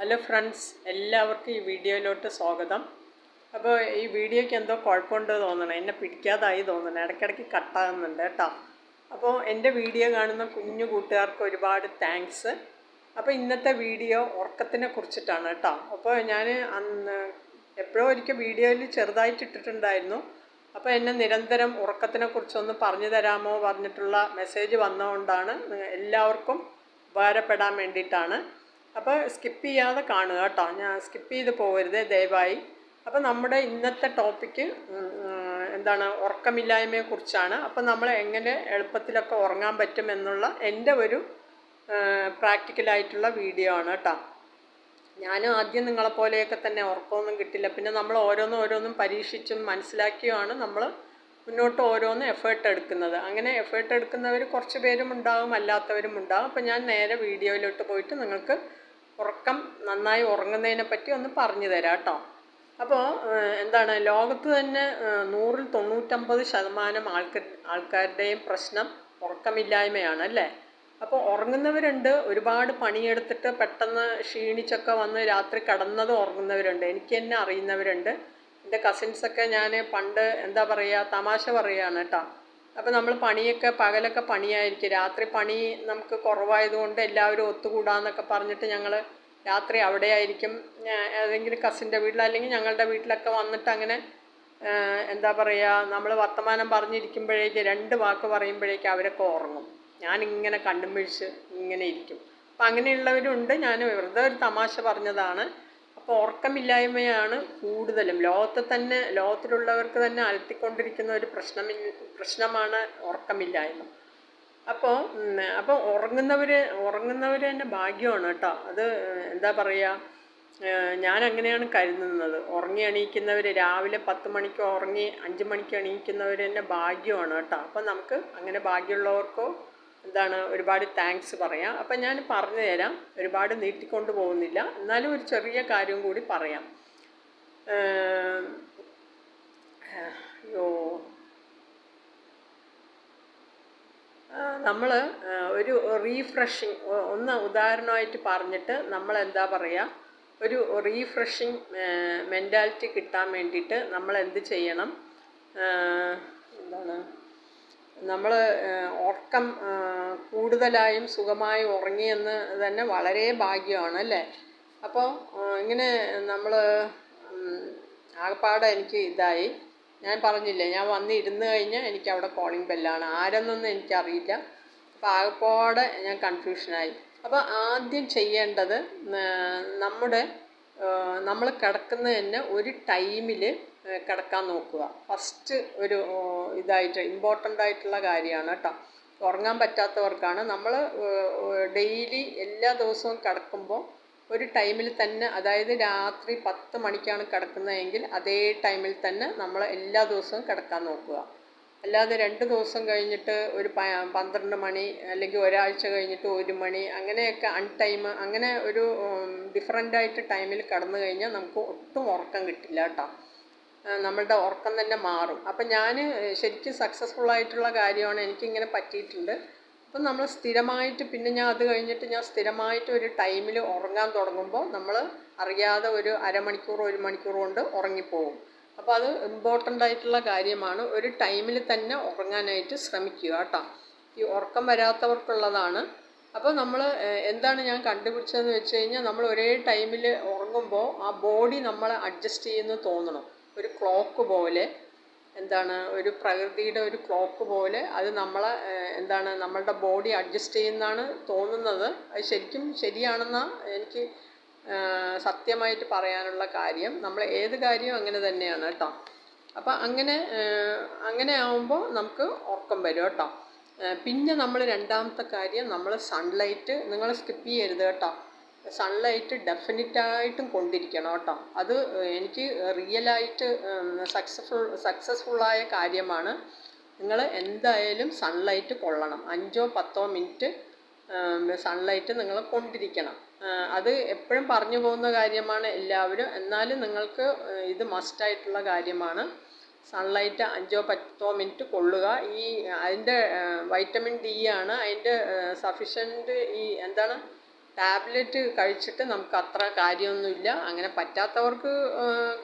Hello friends എല്ലാവർക്കും ഈ വീഡിയോയിലോട്ട് സ്വാഗതം. അപ്പോൾ ഈ വീഡിയോയ്ക്ക് എന്തോ കുഴപ്പമുണ്ട് തോന്നണം. എന്നെ പിടിക്കാതായി തോന്നണം. ഇടയ്ക്കിടയ്ക്ക് കട്ടാകുന്നുണ്ട് കേട്ടോ. അപ്പോൾ എന്റെ വീഡിയോ കാണുന്ന കുഞ്ഞു കൂട്ടുകാർക്ക് ഒരുപാട് താങ്ക്സ് അപ്പോൾ ഇന്നത്തെ വീഡിയോ ഉറക്കത്തിനെ കുറിച്ചിട്ടാണ് കേട്ടോ. അപ്പോൾ ഞാൻ അന്ന് എപ്പോഴോ ഒരിക്കൽ വീഡിയോയിൽ ചെറുതായിട്ട് ഇട്ടിട്ടുണ്ടായിരുന്നു. അപ്പോൾ എന്നെ നിരന്തരം ഉറക്കത്തിനെ കുറിച്ചൊന്ന് പറഞ്ഞു തരാമോ പറഞ്ഞിട്ടുള്ള മെസ്സേജ് വന്നതുകൊണ്ടാണ് എല്ലാവർക്കും ഉപകാരപ്പെടാൻ വേണ്ടിയിട്ടാണ്. അപ്പോൾ സ്കിപ്പ് ചെയ്യാതെ കാണുക കേട്ടോ. ഞാൻ സ്കിപ്പ് ചെയ്ത് പോകരുത് ദയവായി. അപ്പോൾ നമ്മുടെ ഇന്നത്തെ ടോപ്പിക്ക് എന്താണ് ഉറക്കമില്ലായ്മയെക്കുറിച്ചാണ് അപ്പോൾ നമ്മൾ എങ്ങനെ എളുപ്പത്തിലൊക്കെ ഉറങ്ങാൻ പറ്റും എന്നുള്ള എന്റെ ഒരു പ്രാക്ടിക്കലായിട്ടുള്ള വീഡിയോ ആണ് കേട്ടോ. ഞാനും ആദ്യം നിങ്ങളെപ്പോലെയൊക്കെ തന്നെ ഉറക്കമൊന്നും കിട്ടില്ല. പിന്നെ നമ്മൾ ഓരോന്നും ഓരോന്നും പരീക്ഷിച്ചും മനസ്സിലാക്കിയുമാണ് നമ്മൾ മുന്നോട്ട് ഓരോന്നും എഫേർട്ട് എടുക്കുന്നത്. അങ്ങനെ എഫേർട്ട് എടുക്കുന്നവർ കുറച്ച് പേരും ഉണ്ടാകും അല്ലാത്തവരും ഉണ്ടാകും അപ്പോൾ ഞാൻ നേരെ വീഡിയോയിലോട്ട് പോയിട്ട് നിങ്ങൾക്ക് ഉറക്കം നന്നായി ഉറങ്ങുന്നതിനെ പറ്റി ഒന്ന് പറഞ്ഞു തരാം കേട്ടോ. അപ്പോൾ എന്താണ് ലോകത്ത് തന്നെ നൂറിൽ തൊണ്ണൂറ്റമ്പത് ശതമാനം ആൾക്ക ആൾക്കാരുടെയും പ്രശ്നം ഉറക്കമില്ലായ്മയാണ് അല്ലേ? അപ്പോൾ ഉറങ്ങുന്നവരുണ്ട് ഒരുപാട് പണിയെടുത്തിട്ട് പെട്ടെന്ന് ക്ഷീണിച്ചൊക്കെ വന്ന് രാത്രി കടന്നത് ഉറങ്ങുന്നവരുണ്ട്. എനിക്ക് തന്നെ അറിയുന്നവരുണ്ട്. എന്റെ കസിൻസൊക്കെ ഞാൻ പണ്ട് എന്താ പറയുക തമാശ പറയുകയാണ് കേട്ടോ. അപ്പോൾ നമ്മൾ പണിയൊക്കെ പകലൊക്കെ പണിയായിരിക്കും. രാത്രി പണി നമുക്ക് കുറവായതുകൊണ്ട് എല്ലാവരും ഒത്തുകൂടാന്നൊക്കെ പറഞ്ഞിട്ട് ഞങ്ങൾ രാത്രി അവിടെ ആയിരിക്കും ഏതെങ്കിലും കസിന്റെ വീട്ടിൽ അല്ലെങ്കിൽ ഞങ്ങളുടെ വീട്ടിലൊക്കെ വന്നിട്ട് അങ്ങനെ എന്താ പറയുക നമ്മൾ വർത്തമാനം പറഞ്ഞിരിക്കുമ്പോഴേക്ക് രണ്ട് വാക്ക് പറയുമ്പോഴേക്ക് അവരൊക്കെ ഉറങ്ങും. ഞാനിങ്ങനെ കണ്ണും മിഴിച്ച് ഇങ്ങനെ ഇരിക്കും. അപ്പം അങ്ങനെയുള്ളവരുണ്ട്. ഞാൻ വെറുതെ ഒരു തമാശ പറഞ്ഞതാണ്. അപ്പോൾ ഉറക്കമില്ലായ്മയാണ് കൂടുതലും. ലോകത്തെ തന്നെ ലോകത്തിലുള്ളവർക്ക് തന്നെ അലട്ടിക്കൊണ്ടിരിക്കുന്ന ഒരു പ്രശ്നമി പ്രശ്നമാണ് ഉറക്കമില്ലായ്മ. അപ്പോൾ അപ്പോൾ ഉറങ്ങുന്നവർ ഉറങ്ങുന്നവർ തന്നെ ഭാഗ്യമാണ് കേട്ടോ. അത് എന്താ പറയുക ഞാൻ അങ്ങനെയാണ് കരുതുന്നത്. ഉറങ്ങി എണീക്കുന്നവർ രാവിലെ പത്ത് മണിക്ക് ഉറങ്ങി അഞ്ച് മണിക്ക് എണീക്കുന്നവർ തന്നെ ഭാഗ്യമാണ് കേട്ടോ. അപ്പം നമുക്ക് അങ്ങനെ ഭാഗ്യമുള്ളവർക്കോ എന്താണ് ഒരുപാട് താങ്ക്സ് പറയാം. അപ്പം ഞാൻ പറഞ്ഞു തരാം ഒരുപാട് നീട്ടിക്കൊണ്ട് പോകുന്നില്ല. എന്നാലും ഒരു ചെറിയ കാര്യം കൂടി പറയാം. അയ്യോ. നമ്മൾ ഒരു റീഫ്രഷിങ് ഒന്ന് ഉദാഹരണമായിട്ട് പറഞ്ഞിട്ട് നമ്മൾ എന്താ പറയുക ഒരു റീഫ്രഷിങ് മെന്റാലിറ്റി കിട്ടാൻ വേണ്ടിയിട്ട് നമ്മൾ എന്ത് ചെയ്യണം എന്താണ് നമ്മൾ ഉറക്കം കൂടുതലായും സുഖമായി ഉറങ്ങിയെന്ന് തന്നെ വളരെ ഭാഗ്യമാണ് അല്ലേ? അപ്പോൾ ഇങ്ങനെ നമ്മൾ ആകപ്പാടെ എനിക്ക് ഇതായി. ഞാൻ പറഞ്ഞില്ലേ ഞാൻ വന്നിരുന്ന് കഴിഞ്ഞാൽ എനിക്ക് അവിടെ കോളിംഗ് ബെല്ലാണ് ആരെന്നൊന്നും എനിക്കറിയില്ല. അപ്പോൾ ആകപ്പാടെ ഞാൻ കൺഫ്യൂഷനായി അപ്പോൾ ആദ്യം ചെയ്യേണ്ടത് നമ്മുടെ നമ്മൾ കിടക്കുന്നത് തന്നെ ഒരു ടൈമിൽ കിടക്കാൻ നോക്കുക. ഫസ്റ്റ് ഒരു ഇതായിട്ട് ഇമ്പോർട്ടന്റ് ആയിട്ടുള്ള കാര്യമാണ് കേട്ടോ. ഉറങ്ങാൻ പറ്റാത്തവർക്കാണ്. നമ്മൾ ഡെയിലി എല്ലാ ദിവസവും കിടക്കുമ്പോൾ ഒരു ടൈമിൽ തന്നെ അതായത് രാത്രി പത്ത് മണിക്കാണ് കിടക്കുന്നതെങ്കിൽ അതേ ടൈമിൽ തന്നെ നമ്മൾ എല്ലാ ദിവസവും കിടക്കാൻ നോക്കുക. അല്ലാതെ രണ്ട് ദിവസം കഴിഞ്ഞിട്ട് ഒരു പന്ത്രണ്ട് മണി അല്ലെങ്കിൽ ഒരാഴ്ച കഴിഞ്ഞിട്ട് ഒരു മണി അങ്ങനെയൊക്കെ അൺടൈം അങ്ങനെ ഒരു ഡിഫറന്റായിട്ട് ടൈമിൽ കടന്നു കഴിഞ്ഞാൽ നമുക്ക് ഒട്ടും ഉറക്കം കിട്ടില്ല കേട്ടോ. നമ്മളുടെ ഉറക്കം തന്നെ മാറും. അപ്പം ഞാൻ ശരിക്കും സക്സസ്ഫുൾ ആയിട്ടുള്ള കാര്യമാണ് എനിക്കിങ്ങനെ പറ്റിയിട്ടുണ്ട്. അപ്പം നമ്മൾ സ്ഥിരമായിട്ട് പിന്നെ ഞാൻ അത് കഴിഞ്ഞിട്ട് ഞാൻ സ്ഥിരമായിട്ട് ഒരു ടൈമിൽ ഉറങ്ങാൻ തുടങ്ങുമ്പോൾ നമ്മൾ അറിയാതെ ഒരു അരമണിക്കൂർ ഒരു മണിക്കൂർ കൊണ്ട് ഉറങ്ങിപ്പോകും അപ്പോൾ അത് ഇമ്പോർട്ടന്റ് ആയിട്ടുള്ള കാര്യമാണ്. ഒരു ടൈമിൽ തന്നെ ഉറങ്ങാനായിട്ട് ശ്രമിക്കുക കേട്ടോ. ഈ ഉറക്കം വരാത്തവർക്കുള്ളതാണ്. അപ്പോൾ നമ്മൾ എന്താണ് ഞാൻ കണ്ടുപിടിച്ചതെന്ന് വെച്ച് കഴിഞ്ഞാൽ നമ്മൾ ഒരേ ടൈമിൽ ഉറങ്ങുമ്പോൾ ആ ബോഡി നമ്മളെ അഡ്ജസ്റ്റ് ചെയ്യുന്നു തോന്നണം. ഒരു ക്ലോക്ക് പോലെ എന്താണ് ഒരു പ്രകൃതിയുടെ ഒരു ക്ലോക്ക് പോലെ അത് നമ്മളെ എന്താണ് നമ്മളുടെ ബോഡി അഡ്ജസ്റ്റ് ചെയ്യുന്നതാണ് തോന്നുന്നത്. അത് ശരിക്കും ശരിയാണെന്നാണ് എനിക്ക് സത്യമായിട്ട് പറയാനുള്ള കാര്യം നമ്മൾ ഏത് കാര്യവും അങ്ങനെ തന്നെയാണ് കേട്ടോ. അപ്പം അങ്ങനെ അങ്ങനെ ആവുമ്പോൾ നമുക്ക് ഉറക്കം വരും കേട്ടോ. പിന്നെ നമ്മൾ രണ്ടാമത്തെ കാര്യം നമ്മൾ സൺലൈറ്റ് നിങ്ങൾ സ്കിപ്പ് ചെയ്യരുത് കേട്ടോ. സൺലൈറ്റ് ഡെഫിനറ്റായിട്ടും കൊണ്ടിരിക്കണം കേട്ടോ. അത് എനിക്ക് റിയലായിട്ട് സക്സസ്ഫുൾ സക്സസ്ഫുള്ളായ കാര്യമാണ്. നിങ്ങൾ എന്തായാലും സൺലൈറ്റ് കൊള്ളണം. അഞ്ചോ പത്തോ മിനിറ്റ് സൺലൈറ്റ് നിങ്ങൾ കൊണ്ടിരിക്കണം. അത് എപ്പോഴും പറഞ്ഞു പോകുന്ന കാര്യമാണ് എല്ലാവരും. എന്നാലും നിങ്ങൾക്ക് ഇത് മസ്റ്റായിട്ടുള്ള കാര്യമാണ്. സൺലൈറ്റ് അഞ്ചോ പത്തോ മിനിറ്റ് കൊള്ളുക. ഈ അതിന്റെ വൈറ്റമിൻ ഡി ആണ്. അതിന്റെ സഫിഷ്യന്റ് ഈ എന്താണ് ടാബ്ലറ്റ് കഴിച്ചിട്ട് നമുക്ക് അത്ര കാര്യമൊന്നുമില്ല. അങ്ങനെ പറ്റാത്തവർക്ക്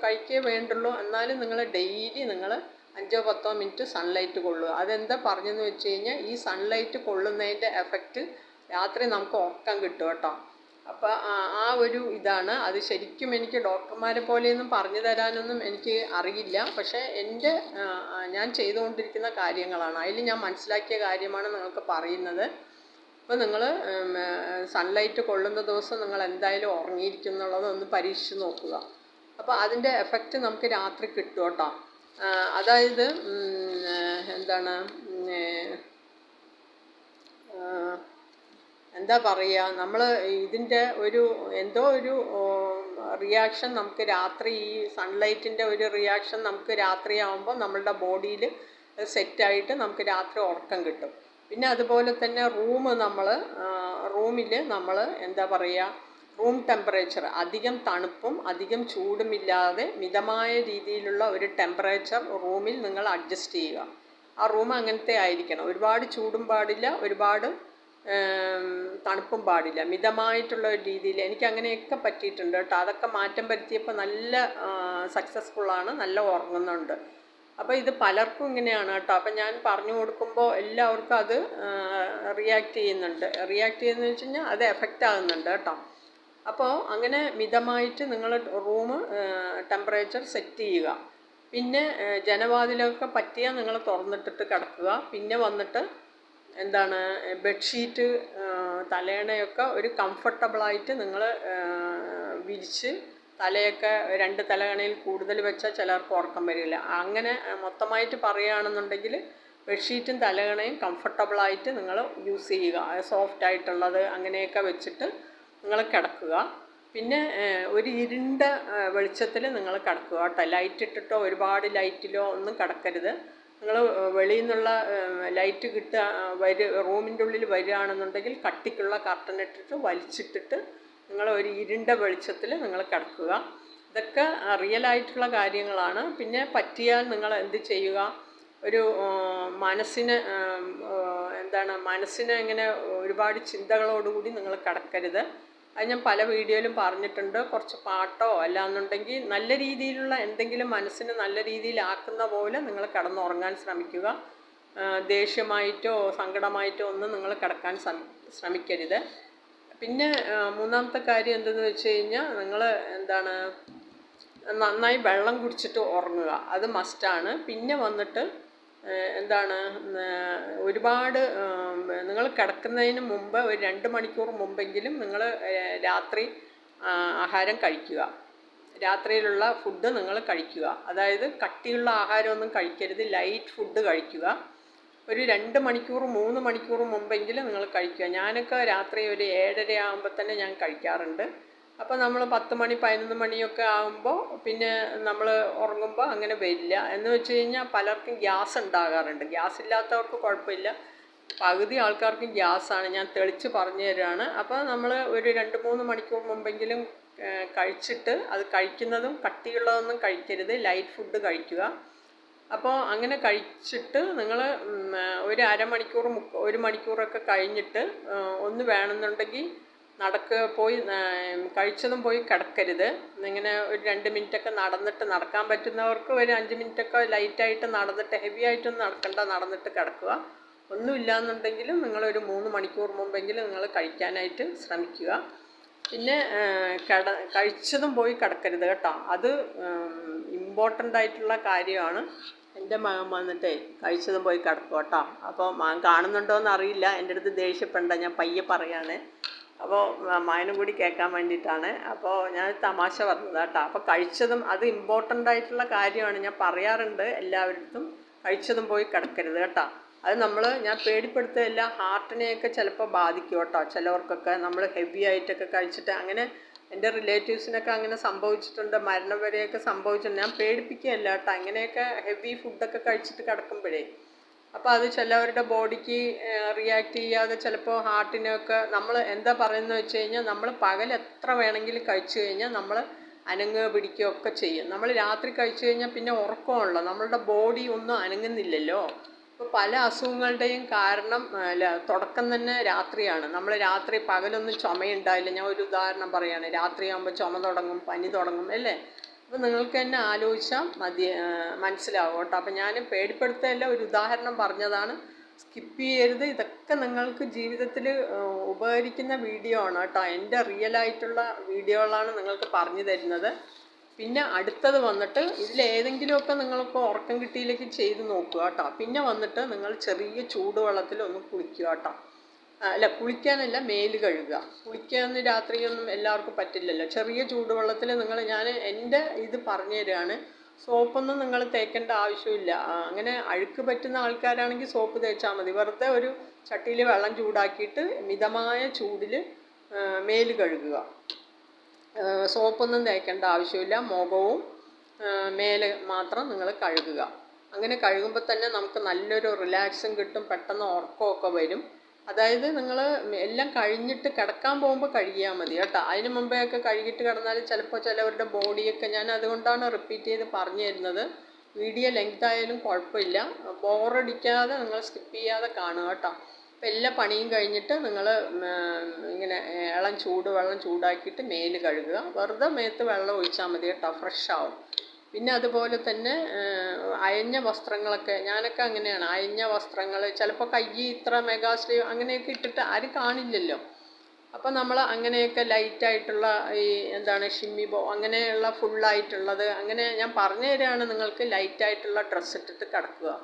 കഴിക്കേ വേണ്ടുള്ളൂ. എന്നാലും നിങ്ങൾ ഡെയിലി നിങ്ങൾ അഞ്ചോ പത്തോ മിനിറ്റ് സൺലൈറ്റ് കൊള്ളുക. അതെന്താ പറഞ്ഞെന്ന് വെച്ച് കഴിഞ്ഞാൽ ഈ സൺലൈറ്റ് കൊള്ളുന്നതിന്റെ എഫക്റ്റ് രാത്രി നമുക്ക് ഉറക്കം കിട്ടും കേട്ടോ. അപ്പോൾ ആ ഒരു ഇതാണ്. അത് ശരിക്കും എനിക്ക് ഡോക്ടർമാരെ പോലെയൊന്നും പറഞ്ഞു തരാനൊന്നും എനിക്ക് അറിയില്ല. പക്ഷേ എന്റെ ഞാൻ ചെയ്തുകൊണ്ടിരിക്കുന്ന കാര്യങ്ങളാണ്. അതിൽ ഞാൻ മനസ്സിലാക്കിയ കാര്യമാണ് നിങ്ങൾക്ക് പറയുന്നത്. അപ്പോൾ നിങ്ങൾ സൺലൈറ്റ് കൊള്ളുന്ന ദിവസം നിങ്ങൾ എന്തായാലും ഉറങ്ങിയിരിക്കും എന്നുള്ളത് ഒന്ന് പരീക്ഷിച്ച് നോക്കുക. അപ്പോൾ അതിന്റെ എഫക്റ്റ് നമുക്ക് രാത്രി കിട്ടും കേട്ടോ. അതായത് എന്താണ് എന്താ പറയുക നമ്മൾ ഇതിന്റെ ഒരു എന്തോ ഒരു റിയാക്ഷൻ നമുക്ക് രാത്രി ഈ സൺലൈറ്റിന്റെ ഒരു റിയാക്ഷൻ നമുക്ക് രാത്രിയാകുമ്പോൾ നമ്മളുടെ ബോഡിയിൽ സെറ്റായിട്ട് നമുക്ക് രാത്രി ഉറക്കം കിട്ടും. പിന്നെ അതുപോലെ തന്നെ റൂം നമ്മൾ റൂമിൽ നമ്മൾ എന്താ പറയുക റൂം ടെമ്പറേച്ചർ അധികം തണുപ്പും അധികം ചൂടുമില്ലാതെ മിതമായ രീതിയിലുള്ള ഒരു ടെമ്പറേച്ചർ റൂമിൽ നിങ്ങൾ അഡ്ജസ്റ്റ് ചെയ്യുക. ആ റൂം അങ്ങനത്തെ ആയിരിക്കണം. ഒരുപാട് ചൂടും പാടില്ല ഒരുപാട് തണുപ്പും പാടില്ല. മിതമായിട്ടുള്ള ഒരു രീതിയിൽ എനിക്ക് അങ്ങനെയൊക്കെ പറ്റിയിട്ടുണ്ട് കേട്ടോ. അതൊക്കെ മാറ്റം വരുത്തിയപ്പോൾ നല്ല സക്സസ്ഫുള്ളാണ് നല്ല ഉറങ്ങുന്നുണ്ട്. അപ്പോൾ ഇത് പലർക്കും ഇങ്ങനെയാണ് കേട്ടോ. അപ്പം ഞാൻ പറഞ്ഞു കൊടുക്കുമ്പോൾ എല്ലാവർക്കും അത് റിയാക്ട് ചെയ്യുന്നുണ്ട്. റിയാക്ട് ചെയ്യുന്നതെന്ന് വെച്ച് കഴിഞ്ഞാൽ അത് എഫക്റ്റ് ആകുന്നുണ്ട് കേട്ടോ. അപ്പോൾ അങ്ങനെ മിതമായിട്ട് നിങ്ങൾ റൂം ടെമ്പറേച്ചർ സെറ്റ് ചെയ്യുക. പിന്നെ ജനവാതിലൊക്കെ പറ്റിയാൽ നിങ്ങൾ തുറന്നിട്ടിട്ട് കിടക്കുക. പിന്നെ വന്നിട്ട് എന്താണ് ബെഡ്ഷീറ്റ് തലേണയൊക്കെ ഒരു കംഫർട്ടബിളായിട്ട് നിങ്ങൾ വിരിച്ച് തലയൊക്കെ രണ്ട് തലകണയിൽ കൂടുതൽ വെച്ചാൽ ചിലർക്ക് ഉറക്കം വരില്ല. അങ്ങനെ മൊത്തമായിട്ട് പറയുകയാണെന്നുണ്ടെങ്കിൽ ബെഡ്ഷീറ്റും തലകണയും കംഫർട്ടബിളായിട്ട് നിങ്ങൾ യൂസ് ചെയ്യുക. സോഫ്റ്റ് ആയിട്ടുള്ളത് അങ്ങനെയൊക്കെ വെച്ചിട്ട് നിങ്ങൾ കിടക്കുക. പിന്നെ ഒരു ഇരുണ്ട വെളിച്ചത്തിൽ നിങ്ങൾ കിടക്കുക കേട്ടോ. ലൈറ്റ് ഇട്ടിട്ടോ ഒരുപാട് ലൈറ്റിലോ ഒന്നും കിടക്കരുത്. നിങ്ങൾ വെളിയിൽ നിന്നുള്ള ലൈറ്റ് കിട്ടുക വരു റൂമിന്റെ ഉള്ളിൽ വരികയാണെന്നുണ്ടെങ്കിൽ കട്ടിക്കുള്ള കർട്ടൻ ഇട്ടിട്ട് വലിച്ചിട്ടിട്ട് നിങ്ങൾ ഒരു ഇരുണ്ട വെളിച്ചത്തിൽ നിങ്ങൾ കിടക്കുക. ഇതൊക്കെ റിയലായിട്ടുള്ള കാര്യങ്ങളാണ്. പിന്നെ പറ്റിയാൽ നിങ്ങൾ എന്ത് ചെയ്യുക? ഒരു മനസ്സിന് എന്താണ് മനസ്സിനെ ഇങ്ങനെ ഒരുപാട് ചിന്തകളോടുകൂടി നിങ്ങൾ കിടക്കരുത്. അത് ഞാൻ പല വീഡിയോയിലും പറഞ്ഞിട്ടുണ്ട്. കുറച്ച് പാട്ടോ അല്ലാന്നുണ്ടെങ്കിൽ നല്ല രീതിയിലുള്ള എന്തെങ്കിലും മനസ്സിന് നല്ല രീതിയിലാക്കുന്ന പോലെ നിങ്ങൾ കിടന്നുറങ്ങാൻ ശ്രമിക്കുക. ദേഷ്യമായിട്ടോ സങ്കടമായിട്ടോ ഒന്നും നിങ്ങൾ കിടക്കാൻ ശ്രമിക്കരുത്. പിന്നെ മൂന്നാമത്തെ കാര്യം എന്തെന്ന് വെച്ച് കഴിഞ്ഞാൽ നിങ്ങൾ എന്താണ് നന്നായി വെള്ളം കുടിച്ചിട്ട് ഉറങ്ങുക. അത് മസ്റ്റാണ് പിന്നെ വന്നിട്ട് എന്താണ് ഒരുപാട് നിങ്ങൾ കിടക്കുന്നതിന് മുമ്പ് ഒരു രണ്ട് മണിക്കൂർ മുമ്പെങ്കിലും നിങ്ങൾ രാത്രി ആഹാരം കഴിക്കുക. രാത്രിയിലുള്ള ഫുഡ് നിങ്ങൾ കഴിക്കുക. അതായത് കട്ടിയുള്ള ആഹാരമൊന്നും കഴിക്കരുത്. ലൈറ്റ് ഫുഡ് കഴിക്കുക. ഒരു രണ്ട് മണിക്കൂർ മൂന്ന് മണിക്കൂർ മുമ്പെങ്കിലും നിങ്ങൾ കഴിക്കുക. ഞാനൊക്കെ രാത്രി ഒരു ഏഴര ആകുമ്പോൾ തന്നെ ഞാൻ കഴിക്കാറുണ്ട്. അപ്പോൾ നമ്മൾ പത്ത് മണി പതിനൊന്ന് മണിയൊക്കെ ആകുമ്പോൾ പിന്നെ നമ്മൾ ഉറങ്ങുമ്പോൾ അങ്ങനെ വരില്ല. എന്ന് വെച്ച് കഴിഞ്ഞാൽ പലർക്കും ഗ്യാസ് ഉണ്ടാകാറുണ്ട്. ഗ്യാസ് ഇല്ലാത്തവർക്ക് കുഴപ്പമില്ല. പകുതി ആൾക്കാർക്കും ഗ്യാസാണ്. ഞാൻ തെളിച്ച് പറഞ്ഞു തരാണ്. അപ്പോൾ നമ്മൾ ഒരു രണ്ട് മൂന്ന് മണിക്കൂർ മുമ്പെങ്കിലും കഴിച്ചിട്ട് അത് കഴിക്കുന്നതും കട്ടിയുള്ളതൊന്നും കഴിക്കരുത്. ലൈറ്റ് ഫുഡ് കഴിക്കുക. അപ്പോൾ അങ്ങനെ കഴിച്ചിട്ട് നിങ്ങൾ ഒരു അരമണിക്കൂർ ഒരു മണിക്കൂറൊക്കെ കഴിഞ്ഞിട്ട് ഒന്ന് വേണമെന്നുണ്ടെങ്കിൽ നടക്കുക പോയി കഴിച്ചതും പോയി കിടക്കരുത്. ഇങ്ങനെ ഒരു രണ്ട് മിനിറ്റൊക്കെ നടന്നിട്ട് നടക്കാൻ പറ്റുന്നവർക്ക് ഒരു അഞ്ച് മിനിറ്റൊക്കെ ലൈറ്റായിട്ട് നടന്നിട്ട് ഹെവി ആയിട്ടൊന്നും നടക്കണ്ട നടന്നിട്ട് കിടക്കുക. ഒന്നുമില്ല എന്നുണ്ടെങ്കിലും നിങ്ങളൊരു മൂന്ന് മണിക്കൂർ മുമ്പെങ്കിലും നിങ്ങൾ കഴിക്കാനായിട്ട് ശ്രമിക്കുക. പിന്നെ കട കഴിച്ചതും പോയി കിടക്കരുത് കേട്ടോ. അത് ഇമ്പോർട്ടന്റ് ആയിട്ടുള്ള കാര്യമാണ്. എന്റെ മകൻ വന്നിട്ടേ കഴിച്ചതും പോയി കിടക്കും കേട്ടോ. അപ്പോൾ മകൻ കാണുന്നുണ്ടോ എന്നറിയില്ല എന്റെ അടുത്ത് ദേഷ്യപ്പെടണ്ട. ഞാൻ പയ്യെ പറയാണ്. അപ്പോൾ മായനും കൂടി കേൾക്കാൻ വേണ്ടിയിട്ടാണ്. അപ്പോൾ ഞാൻ തമാശ പറഞ്ഞത് കേട്ടോ. അപ്പോൾ കഴിച്ചതും അത് ഇമ്പോർട്ടന്റ് ആയിട്ടുള്ള കാര്യമാണ് ഞാൻ പറയാറുണ്ട് എല്ലാവരുടെ കഴിച്ചതും പോയി കിടക്കരുത് കേട്ടോ. അത് നമ്മൾ ഞാൻ പേടിപ്പെടുത്തുകയല്ല ഹാർട്ടിനെയൊക്കെ ചിലപ്പോൾ ബാധിക്കും കേട്ടോ ചിലവർക്കൊക്കെ. നമ്മൾ ഹെവി ആയിട്ടൊക്കെ കഴിച്ചിട്ട് അങ്ങനെ എന്റെ റിലേറ്റീവ്സിനൊക്കെ അങ്ങനെ സംഭവിച്ചിട്ടുണ്ട്. മരണം വരെയൊക്കെ സംഭവിച്ചിട്ടുണ്ട്. ഞാൻ പേടിപ്പിക്കുകയല്ല കേട്ടോ. അങ്ങനെയൊക്കെ ഹെവി ഫുഡൊക്കെ കഴിച്ചിട്ട് കിടക്കുമ്പോഴേ. അപ്പോൾ അത് ചിലവരുടെ ബോഡിക്ക് റിയാക്ട് ചെയ്യാതെ ചിലപ്പോൾ ഹാർട്ടിനൊക്കെ നമ്മൾ എന്താ പറയുന്നത് വെച്ച് കഴിഞ്ഞാൽ നമ്മൾ പകൽ എത്ര വേണമെങ്കിലും കഴിച്ചു കഴിഞ്ഞാൽ നമ്മൾ അനങ്ങുക പിടിക്കുകയോ ഒക്കെ ചെയ്യും. നമ്മൾ രാത്രി കഴിച്ചു കഴിഞ്ഞാൽ പിന്നെ ഉറക്കമുള്ള നമ്മളുടെ ബോഡി ഒന്നും അനങ്ങുന്നില്ലല്ലോ. ഇപ്പോൾ പല അസുഖങ്ങളുടെയും കാരണം അല്ല തുടക്കം തന്നെ രാത്രിയാണ്. നമ്മൾ രാത്രി പകലൊന്നും ചുമയുണ്ടായില്ല. ഞാൻ ഒരു ഉദാഹരണം പറയുകയാണ് രാത്രിയാകുമ്പോൾ ചുമ തുടങ്ങും പനി തുടങ്ങും അല്ലേ? അപ്പോൾ നിങ്ങൾക്ക് തന്നെ ആലോചിച്ചാൽ മതി മനസ്സിലാവും കേട്ടോ. അപ്പോൾ ഞാൻ പേടിപ്പെടുത്തല്ല ഒരു ഉദാഹരണം പറഞ്ഞതാണ്. സ്കിപ്പ് ചെയ്യരുത്. ഇതൊക്കെ നിങ്ങൾക്ക് ജീവിതത്തിൽ ഉപകരിക്കുന്ന വീഡിയോ ആണ് കേട്ടോ. എന്റെ റിയൽ ആയിട്ടുള്ള വീഡിയോകളാണ് നിങ്ങൾക്ക് പറഞ്ഞു തരുന്നത്. പിന്നെ അടുത്തത് വന്നിട്ട് ഇതിലേതെങ്കിലുമൊക്കെ നിങ്ങൾക്ക് ഉറക്കം കിട്ടിയിലേക്ക് ചെയ്ത് നോക്കുക കേട്ടോ. പിന്നെ വന്നിട്ട് നിങ്ങൾ ചെറിയ ചൂടുവെള്ളത്തിൽ ഒന്ന് കുളിക്കുക കേട്ടോ. അല്ല കുളിക്കാനല്ല മേൽ കഴുകുക. കുളിക്കാന്ന് രാത്രിയൊന്നും എല്ലാവർക്കും പറ്റില്ലല്ലോ. ചെറിയ ചൂടുവെള്ളത്തിൽ നിങ്ങൾ ഞാൻ എന്റെ ഇത് പറഞ്ഞു തരികയാണ് സോപ്പൊന്നും നിങ്ങൾ തേക്കേണ്ട ആവശ്യമില്ല. അങ്ങനെ അഴുക്ക് പറ്റുന്ന ആൾക്കാരാണെങ്കിൽ സോപ്പ് തേച്ചാൽ മതി. വെറുതെ ഒരു ചട്ടിയിൽ വെള്ളം ചൂടാക്കിയിട്ട് മിതമായ ചൂടിൽ മേൽ കഴുകുക. സോപ്പൊന്നും തേക്കേണ്ട ആവശ്യമില്ല. മുഖവും മേലെ മാത്രം നിങ്ങൾ കഴുകുക. അങ്ങനെ കഴുകുമ്പോൾ തന്നെ നമുക്ക് നല്ലൊരു റിലാക്സും കിട്ടും. പെട്ടെന്ന് ഉറക്കമൊക്കെ വരും. അതായത് നിങ്ങൾ എല്ലാം കഴിഞ്ഞിട്ട് കിടക്കാൻ പോകുമ്പോൾ കഴുകിയാൽ മതി കേട്ടോ. അതിന് മുമ്പേ ഒക്കെ കഴുകിയിട്ട് കിടന്നാൽ ചിലപ്പോൾ ചിലവരുടെ ബോഡിയൊക്കെ ഞാൻ അതുകൊണ്ടാണ് റിപ്പീറ്റ് ചെയ്ത് പറഞ്ഞു തരുന്നത് വീഡിയോ ലെങ്ത് ആയാലും കുഴപ്പമില്ല. ബോറടിക്കാതെ നിങ്ങൾ സ്കിപ്പ് ചെയ്യാതെ കാണുക കേട്ടോ. അപ്പോൾ എല്ലാ പണിയും കഴിഞ്ഞിട്ട് നിങ്ങൾ ഇങ്ങനെ ഇളം ചൂട് വെള്ളം ചൂടാക്കിയിട്ട് മേൽ കഴുകുക. വെറുതെ മേത്ത് വെള്ളം ഒഴിച്ചാൽ മതി കേട്ടോ. ഫ്രഷ് ആവും. പിന്നെ അതുപോലെ തന്നെ അയഞ്ഞ വസ്ത്രങ്ങളൊക്കെ. ഞാനൊക്കെ അങ്ങനെയാണ്. അയഞ്ഞ വസ്ത്രങ്ങൾ ചിലപ്പോൾ കൈ ഇത്ര മെഗാ സ്ലീവ് അങ്ങനെയൊക്കെ ഇട്ടിട്ട് ആരും കാണില്ലല്ലോ. അപ്പോൾ നമ്മൾ അങ്ങനെയൊക്കെ ലൈറ്റായിട്ടുള്ള ഈ എന്താണ് ഷിമ്മി ബോ അങ്ങനെയുള്ള ഫുള്ളായിട്ടുള്ളത് അങ്ങനെ ഞാൻ പറഞ്ഞു തരികയാണ് നിങ്ങൾക്ക് ലൈറ്റായിട്ടുള്ള ഡ്രസ്സ് ഇട്ടിട്ട് കിടക്കുക.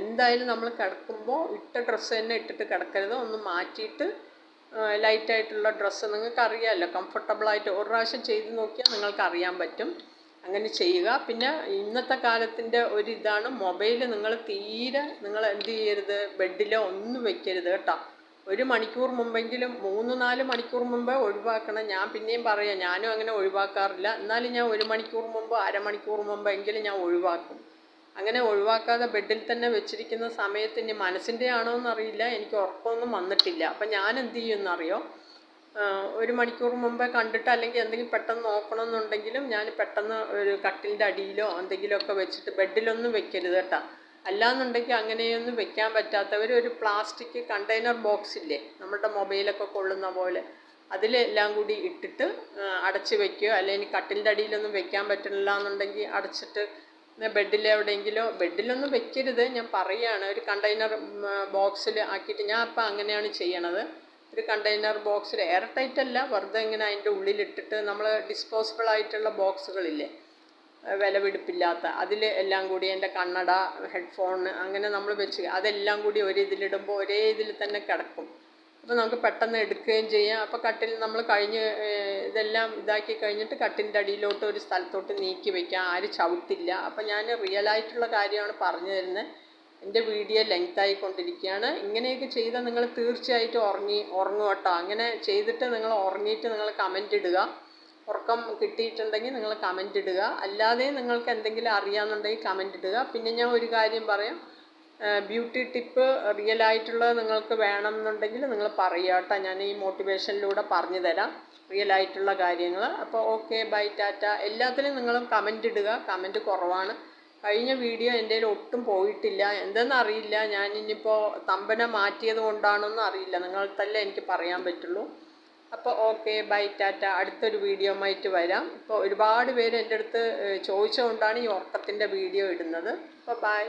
എന്തായാലും നമ്മൾ കിടക്കുമ്പോൾ ഇട്ട ഡ്രസ്സ് തന്നെ ഇട്ടിട്ട് കിടക്കരുത്. ഒന്ന് മാറ്റിയിട്ട് ലൈറ്റായിട്ടുള്ള ഡ്രസ്സ് നിങ്ങൾക്ക് അറിയാമല്ലോ കംഫർട്ടബിളായിട്ട് ഒരു പ്രാവശ്യം ചെയ്ത് നോക്കിയാൽ നിങ്ങൾക്ക് അറിയാൻ പറ്റും. അങ്ങനെ ചെയ്യുക. പിന്നെ ഇന്നത്തെ കാലത്തിന്റെ ഒരിതാണ് മൊബൈൽ നിങ്ങൾ തീരെ നിങ്ങൾ എന്ത് ചെയ്യരുത്? ബെഡിലോ ഒന്നും വെക്കരുത് കേട്ടോ. ഒരു മണിക്കൂർ മുമ്പെങ്കിലും മൂന്ന് നാല് മണിക്കൂർ മുമ്പ് ഒഴിവാക്കണം. ഞാൻ പിന്നെയും പറയാം ഞാനും അങ്ങനെ ഒഴിവാക്കാറില്ല. എന്നാലും ഞാൻ ഒരു മണിക്കൂർ മുമ്പ് അരമണിക്കൂർ മുമ്പെങ്കിലും ഞാൻ ഒഴിവാക്കും. അങ്ങനെ ഒഴിവാക്കാതെ ബെഡിൽ തന്നെ വെച്ചിരിക്കുന്ന സമയത്ത് ഇനി മനസ്സിന്റെ ആണോ എന്നറിയില്ല. എനിക്ക് ഉറക്കമൊന്നും വന്നിട്ടില്ല. അപ്പം ഞാൻ എന്ത് ചെയ്യുമെന്നറിയോ ഒരു മണിക്കൂർ മുമ്പേ കണ്ടിട്ട് അല്ലെങ്കിൽ എന്തെങ്കിലും പെട്ടെന്ന് നോക്കണമെന്നുണ്ടെങ്കിലും ഞാൻ പെട്ടെന്ന് ഒരു കട്ടിലിന്റെ അടിയിലോ എന്തെങ്കിലുമൊക്കെ വെച്ചിട്ട് ബെഡിലൊന്നും വെക്കരുത് കേട്ടോ. അല്ലാന്നുണ്ടെങ്കിൽ അങ്ങനെയൊന്നും വെക്കാൻ പറ്റാത്തവർ ഒരു പ്ലാസ്റ്റിക് കണ്ടെയ്നർ ബോക്സ് ഇല്ലേ നമ്മുടെ മൊബൈലൊക്കെ കൊള്ളുന്ന പോലെ അതിലെല്ലാം കൂടി ഇട്ടിട്ട് അടച്ച് വെക്കുക. അല്ലെങ്കിൽ കട്ടിലിന്റെ അടിയിലൊന്നും വെക്കാൻ പറ്റില്ല എന്നുണ്ടെങ്കിൽ അടച്ചിട്ട് ബെഡിൽ എവിടെയെങ്കിലോ ബെഡിലൊന്നും വെക്കരുത്. ഞാൻ പറയുകയാണ് ഒരു കണ്ടെയ്നർ ബോക്സിൽ ആക്കിയിട്ട് ഞാൻ അപ്പം അങ്ങനെയാണ് ചെയ്യണത്. ഒരു കണ്ടെയ്നർ ബോക്സിൽ എയർ ടൈറ്റ് അല്ല വെറുതെ ഇങ്ങനെ അതിന്റെ ഉള്ളിലിട്ടിട്ട് നമ്മൾ ഡിസ്പോസിബിൾ ആയിട്ടുള്ള ബോക്സുകളില്ലേ വിലപിടിപ്പില്ലാത്ത. അതിൽ എല്ലാം കൂടി എന്റെ കണ്ണട ഹെഡ്ഫോൺ അങ്ങനെ നമ്മൾ വെച്ച് അതെല്ലാം കൂടി ഒരു ഇതിലിടുമ്പോൾ ഒരേ ഇതിൽ തന്നെ കിടക്കും. അപ്പോൾ നമുക്ക് പെട്ടെന്ന് എടുക്കുകയും ചെയ്യാം. അപ്പോൾ കട്ടിൽ നമ്മൾ കഴിഞ്ഞ് ഇതെല്ലാം ഇതാക്കി കഴിഞ്ഞിട്ട് കട്ടിന്റെ അടിയിലോട്ട് ഒരു സ്ഥലത്തോട്ട് നീക്കി വയ്ക്കാം ആരും ചവിട്ടില്ല. അപ്പോൾ ഞാൻ റിയലായിട്ടുള്ള കാര്യമാണ് പറഞ്ഞു തരുന്നത് എന്റെ വീഡിയോ ലെങ്ത് ആയിക്കൊണ്ടിരിക്കുകയാണ് ഇങ്ങനെയൊക്കെ ചെയ്താൽ നിങ്ങൾ തീർച്ചയായിട്ടും ഉറങ്ങി ഉറങ്ങും കേട്ടോ. അങ്ങനെ ചെയ്തിട്ട് നിങ്ങൾ ഉറങ്ങിയിട്ട് നിങ്ങൾ കമന്റ് ഇടുക. ഉറക്കം കിട്ടിയിട്ടുണ്ടെങ്കിൽ നിങ്ങൾ കമന്റ് ഇടുക. അല്ലാതെ നിങ്ങൾക്ക് എന്തെങ്കിലും അറിയാമെന്നുണ്ടെങ്കിൽ കമന്റ് ഇടുക. പിന്നെ ഞാൻ ഒരു കാര്യം പറയാം. ബ്യൂട്ടി ടിപ്പ് റിയൽ ആയിട്ടുള്ളത് നിങ്ങൾക്ക് വേണമെന്നുണ്ടെങ്കിൽ നിങ്ങൾ പറയുക കേട്ടോ. ഞാൻ ഈ മോട്ടിവേഷനിലൂടെ പറഞ്ഞു തരാം. റിയൽ ആയിട്ടുള്ള കാര്യങ്ങൾ. അപ്പോൾ ഓക്കെ ബൈ ടാറ്റ എല്ലാത്തിലും നിങ്ങൾ കമന്റ് ഇടുക. കമന്റ് കുറവാണ്. കഴിഞ്ഞ വീഡിയോ എന്റെ ഒട്ടും പോയിട്ടില്ല. എന്തെന്നറിയില്ല. ഞാൻ ഇനിയിപ്പോൾ തമ്പന മാറ്റിയത് കൊണ്ടാണോന്നും അറിയില്ല. നിങ്ങൾക്കല്ലേ എനിക്ക് പറയാൻ പറ്റുള്ളൂ. അപ്പോൾ ഓക്കെ ബൈ ടാറ്റ. അടുത്തൊരു വീഡിയോ ആയിട്ട് വരാം. ഇപ്പോൾ ഒരുപാട് പേര് എന്റെ അടുത്ത് ചോദിച്ചുകൊണ്ടാണ് ഈ ഉറക്കത്തിന്റെ വീഡിയോ ഇടുന്നത്. അപ്പോൾ ബൈ.